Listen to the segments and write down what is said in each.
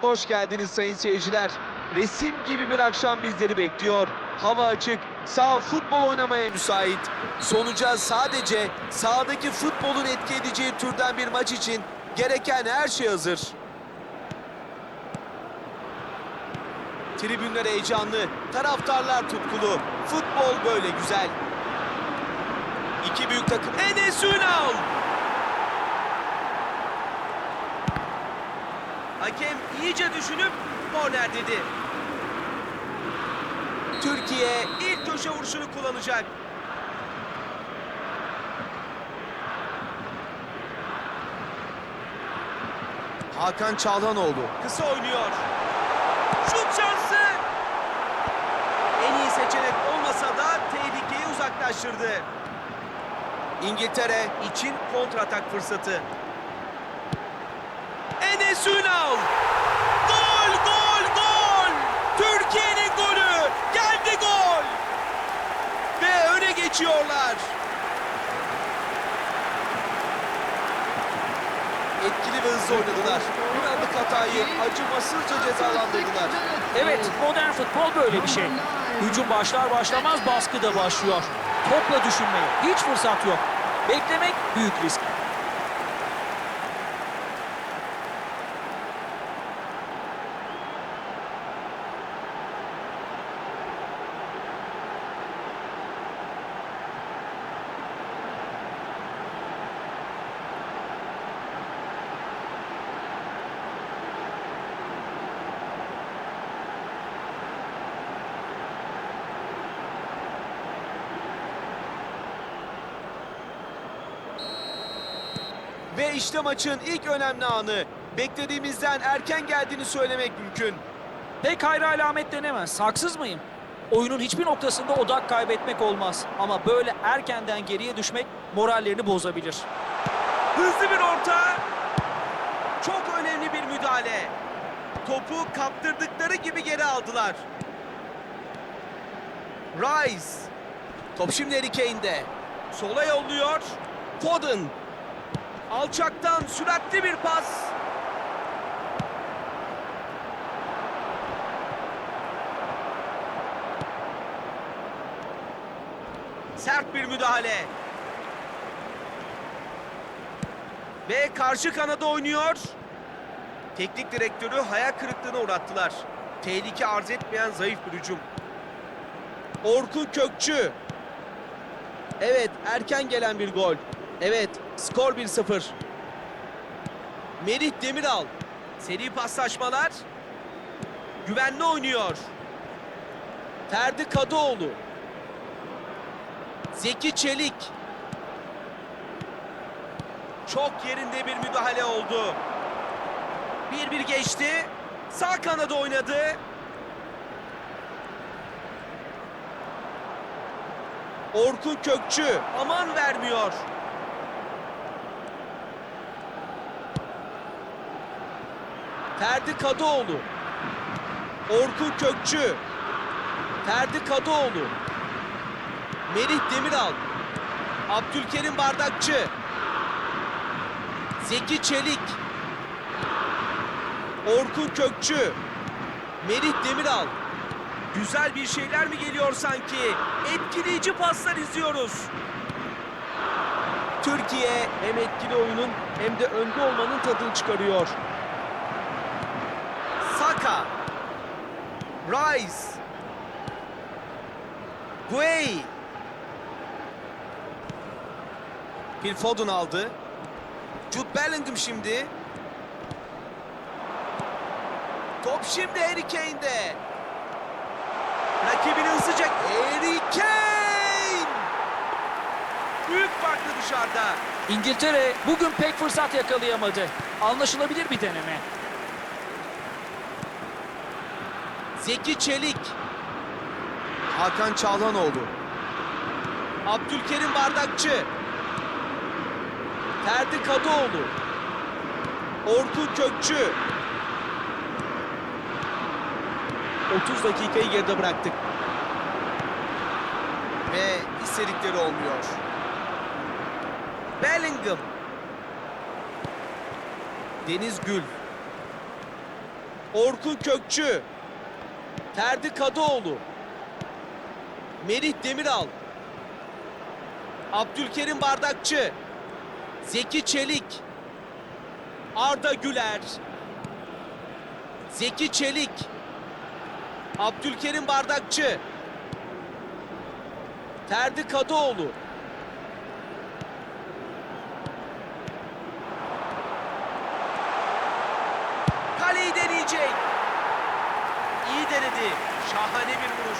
Hoş geldiniz sayın seyirciler. Resim gibi bir akşam bizleri bekliyor. Hava açık, sağ futbol oynamaya müsait. Sonuca sadece sahadaki futbolun etki edeceği türden bir maç için gereken her şey hazır. Tribünler heyecanlı, taraftarlar tutkulu. Futbol böyle güzel. İki büyük takım. Enes Ünal! Hakem iyice düşünüp korner dedi. Türkiye ilk köşe vuruşunu kullanacak. Hakan Çalhanoğlu kısa oynuyor. Şut şansı! En iyi seçenek olmasa da tehlikeyi uzaklaştırdı. İngiltere için kontratak fırsatı. Enes Ünal! Gol, gol, gol! Türkiye'nin golü! Geldi gol! Ve öne geçiyorlar. Etkili ve hızlı oynadılar. Bir hatayı acımasızca cezalandırdılar. Evet, modern futbol böyle bir şey. Hücum başlar başlamaz baskı da başlıyor. Topla düşünmeye hiç fırsat yok. Beklemek büyük risk. Ve işte maçın ilk önemli anı. Beklediğimizden erken geldiğini söylemek mümkün. Pek hayra alamet denemez. Haksız mıyım? Oyunun hiçbir noktasında odak kaybetmek olmaz. Ama böyle erkenden geriye düşmek morallerini bozabilir. Hızlı bir orta. Çok önemli bir müdahale. Topu kaptırdıkları gibi geri aldılar. Rice. Top şimdi Harry Kane'de. Sola yolluyor. Foden. Alçaktan süratli bir pas. Sert bir müdahale. Ve karşı kanada oynuyor. Teknik direktörü hayal kırıklığına uğrattılar. Tehlike arz etmeyen zayıf bir hücum. Orkun Kökçü. Evet, erken gelen bir gol. Evet, skor 1-0. Merih Demiral. Seri paslaşmalar. Güvenli oynuyor. Ferdi Kadıoğlu. Zeki Çelik. Çok yerinde bir müdahale oldu. Bir bir geçti. Sağ kanada oynadı. Orkun Kökçü aman vermiyor. Ferdi Kadıoğlu. Orkun Kökçü. Ferdi Kadıoğlu. Merih Demiral. Abdülkerim Bardakçı. Zeki Çelik. Orkun Kökçü. Merih Demiral. Güzel bir şeyler mi geliyor sanki? Etkileyici paslar izliyoruz. Türkiye hem etkili oyunun hem de önde olmanın tadını çıkarıyor. Saka. Rice. Guay. Phil Foden aldı. Jude Bellingham şimdi. Top şimdi Harry Kane'de. Rakibini hızlıca... Harry Kane! Büyük farklı dışarıda. İngiltere bugün pek fırsat yakalayamadı. Anlaşılabilir bir deneme. Zeki Çelik. Hakan Çalhanoğlu. Abdülkerim Bardakçı. Ferdi Kadıoğlu. Orkun Kökçü. 30 dakikayı geride bıraktık. Ve istedikleri olmuyor. Bellingham. Deniz Gül. Orkun Kökçü. Ferdi Kadıoğlu. Merih Demiral. Abdülkerim Bardakçı. Zeki Çelik. Arda Güler. Zeki Çelik. Abdülkerim Bardakçı. Ferdi Kadıoğlu. Kaleyi deneyecek. İyi denedi. Şahane bir vuruş.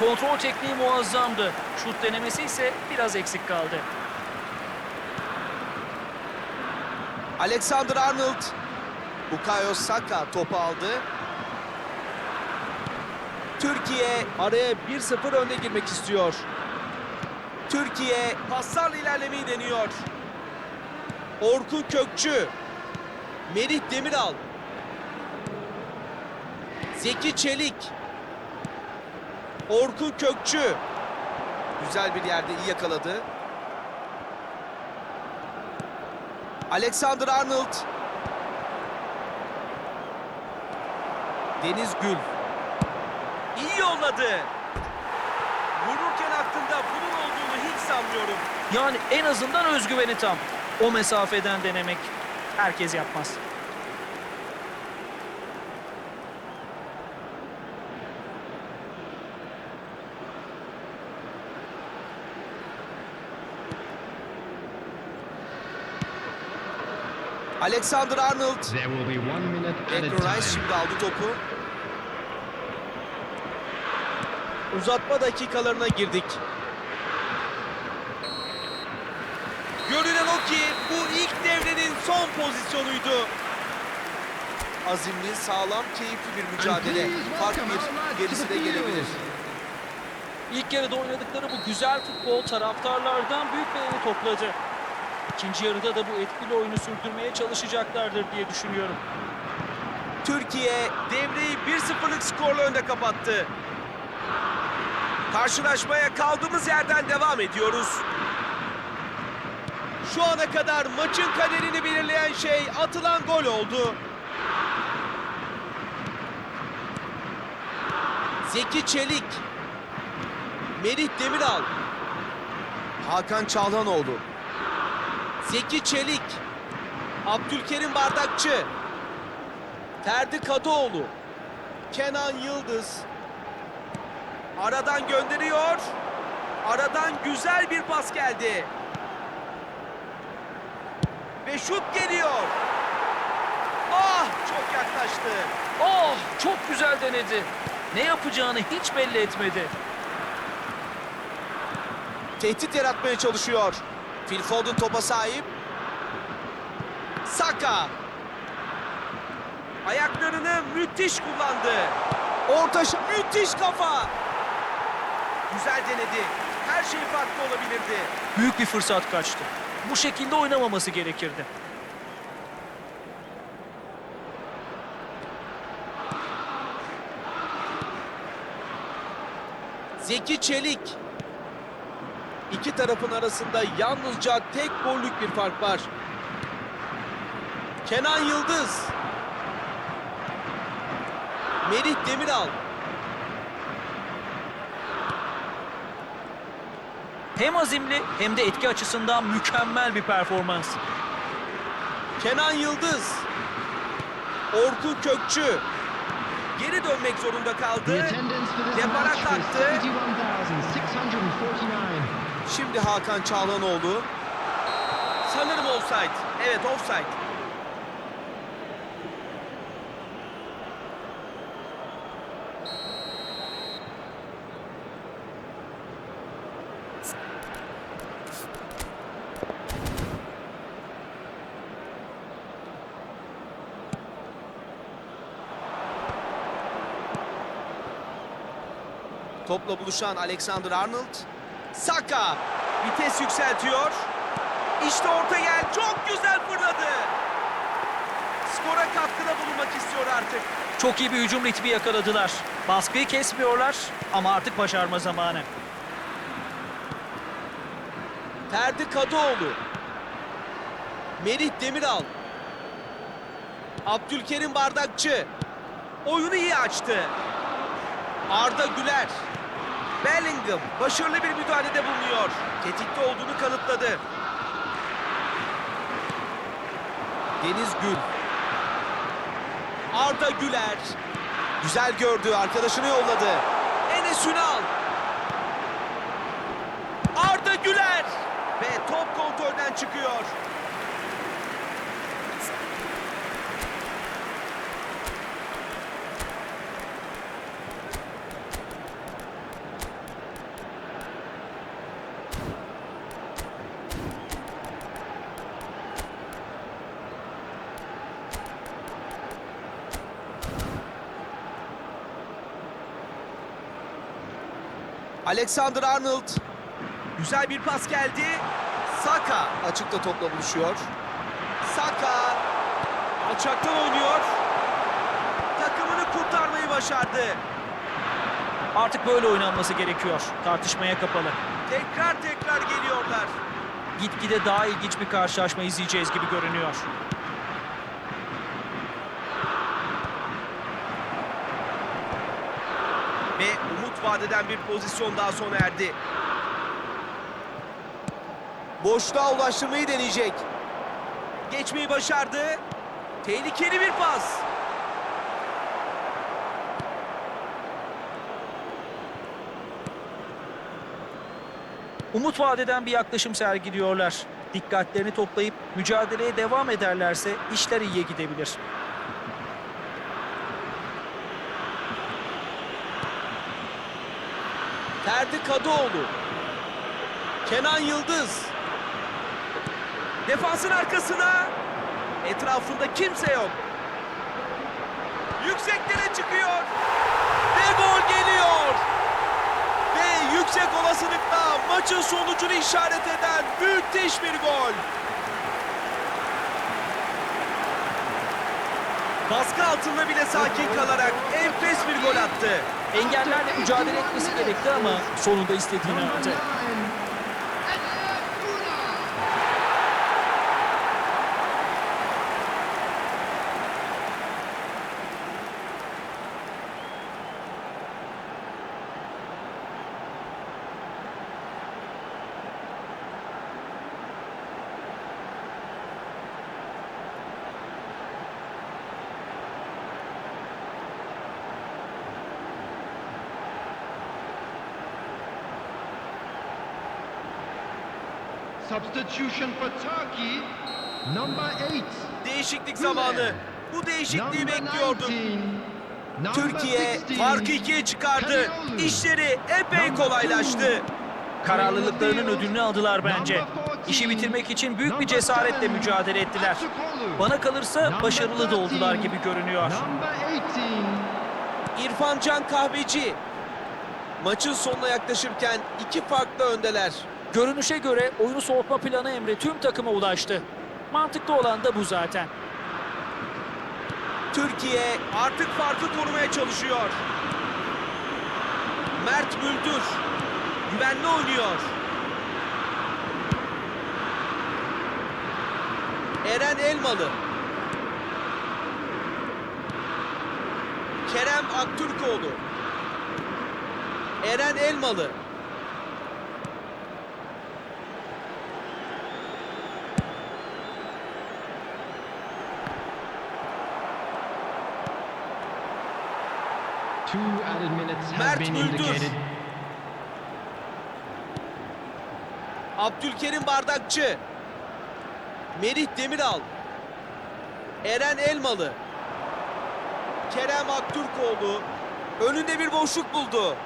Kontrol tekniği muazzamdı. Şut denemesi ise biraz eksik kaldı. Alexander Arnold. Bukayo Saka topu aldı. Türkiye araya 1-0 önde girmek istiyor. Türkiye paslarla ilerlemeyi deniyor. Orkun Kökçü. Merih Demiral. Zeki Çelik. Orkun Kökçü. Güzel bir yerde iyi yakaladı. Alexander Arnold. Deniz Gül. İyi yolladı. Vururken aklında bunun olduğunu hiç sanmıyorum. Yani en azından özgüveni tam. O mesafeden denemek herkes yapmaz. Alexander Arnold. Declan Rice şimdi aldı topu. Uzatma dakikalarına girdik. Görünen o ki bu ilk devrenin son pozisyonuydu. Azimli, sağlam, keyifli bir mücadele. Fark bir, gerisi de gelebilir. İlk yarıda oynadıkları bu güzel futbol taraftarlardan büyük beğeni topladı. İkinci yarıda da bu etkili oyunu sürdürmeye çalışacaklardır diye düşünüyorum. Türkiye devreyi 1-0'lık skorla önde kapattı. Karşılaşmaya kaldığımız yerden devam ediyoruz. Şu ana kadar maçın kaderini belirleyen şey atılan gol oldu. Zeki Çelik, Merih Demiral, Hakan Çalhanoğlu, Zeki Çelik, Abdülkerim Bardakçı, Ferdi Kadıoğlu. Kenan Yıldız. Aradan gönderiyor. Aradan güzel bir pas geldi. Ve şut geliyor. Ah çok yaklaştı. Oh çok güzel denedi. Ne yapacağını hiç belli etmedi. Tehdit yaratmaya çalışıyor. Phil Foden topa sahip. Saka. Ayaklarını müthiş kullandı. Orta müthiş kafa. Güzel denedi. Her şey farklı olabilirdi. Büyük bir fırsat kaçtı. Bu şekilde oynamaması gerekirdi. Zeki Çelik. İki tarafın arasında yalnızca tek gollük bir fark var. Kenan Yıldız. Merih Demiral. Hem azimli hem de etki açısından mükemmel bir performans. Kenan Yıldız. Orkun Kökçü. Geri dönmek zorunda kaldı. Depara. 71,649. Şimdi Hakan Çağlanoğlu. Sanırım offside. Evet offside. Topla buluşan Alexander Arnold. Saka vites yükseltiyor. İşte orta gel çok güzel fırladı. Skora katkıda bulunmak istiyor artık. Çok iyi bir hücum ritmi yakaladılar. Baskıyı kesmiyorlar ama artık başarma zamanı. Ferdi Kadıoğlu. Merih Demiral. Abdülkerim Bardakçı. Oyunu iyi açtı. Arda Güler. Bellingham başarılı bir müdahalede bulunuyor. Tetikte olduğunu kanıtladı. Deniz Gül. Arda Güler. Güzel gördü, arkadaşını yolladı. Enes Ünal. Arda Güler. Ve top kontrolden çıkıyor. Alexander Arnold. Güzel bir pas geldi. Saka açıkta topla buluşuyor. Saka alçaktan oynuyor. Takımını kurtarmayı başardı. Artık böyle oynanması gerekiyor. Tartışmaya kapalı. Tekrar tekrar geliyorlar. Gitgide daha ilginç bir karşılaşma izleyeceğiz gibi görünüyor. Ve umut vadeden bir pozisyon daha sona erdi. Boşluğa ulaştırmayı deneyecek. Geçmeyi başardı. Tehlikeli bir pas. Umut vadeden bir yaklaşım sergiliyorlar. Dikkatlerini toplayıp mücadeleye devam ederlerse işler iyiye gidebilir. Ferdi Kadıoğlu. Kenan Yıldız. Defansın arkasına. Etrafında kimse yok. Yükseklere çıkıyor. Ve gol geliyor. Ve yüksek olasılıkla maçın sonucunu işaret eden müthiş bir gol. Baskı altında bile sakin kalarak enfes bir gol attı. Engellerle mücadele etmesi gerekti ama sonunda istediğini aldı. Substitution for Turkey. Number 8. Değişiklik zamanı. Bu değişikliği bekliyordum. 19. Number Türkiye 16. farkı ikiye çıkardı. İşleri epey kolaylaştı. Kararlılıklarının ödülünü aldılar bence. Number 14. İşi bitirmek için büyük bir cesaretle mücadele ettiler. Bana kalırsa başarılı da oldular 13. gibi görünüyor. Number 18. İrfan Can Kahveci. Maçın sonuna yaklaşırken iki farklı öndeler. Görünüşe göre oyunu soğutma planı emri tüm takıma ulaştı. Mantıklı olan da bu zaten. Türkiye artık farkı korumaya çalışıyor. Mert Müldür güvenli oynuyor. Eren Elmalı. Kerem Aktürkoğlu. Eren Elmalı. Mert Müldür. Abdülkerim Bardakçı. Merih Demiral. Eren Elmalı. Kerem Aktürkoğlu. Önünde bir boşluk buldu.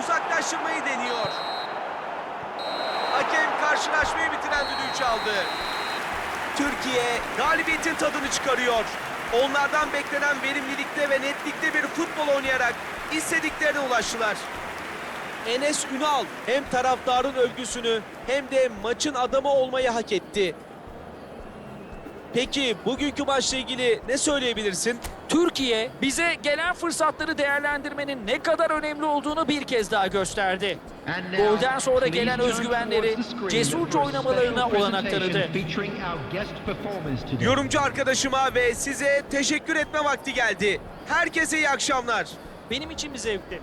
Uzaklaştırmayı deniyor. Hakem karşılaşmayı bitiren düdüğü çaldı. Türkiye galibiyetin tadını çıkarıyor. Onlardan beklenen verimlilikte ve netlikte bir futbol oynayarak istediklerine ulaştılar. Enes Ünal hem taraftarın övgüsünü hem de maçın adamı olmayı hak etti. Peki bugünkü maçla ilgili ne söyleyebilirsin? Türkiye bize gelen fırsatları değerlendirmenin ne kadar önemli olduğunu bir kez daha gösterdi. Golden sonra gelen özgüvenleri cesurca oynamalarına olanak tanıdı. Yorumcu arkadaşıma ve size teşekkür etme vakti geldi. Herkese iyi akşamlar. Benim için bir zevkti.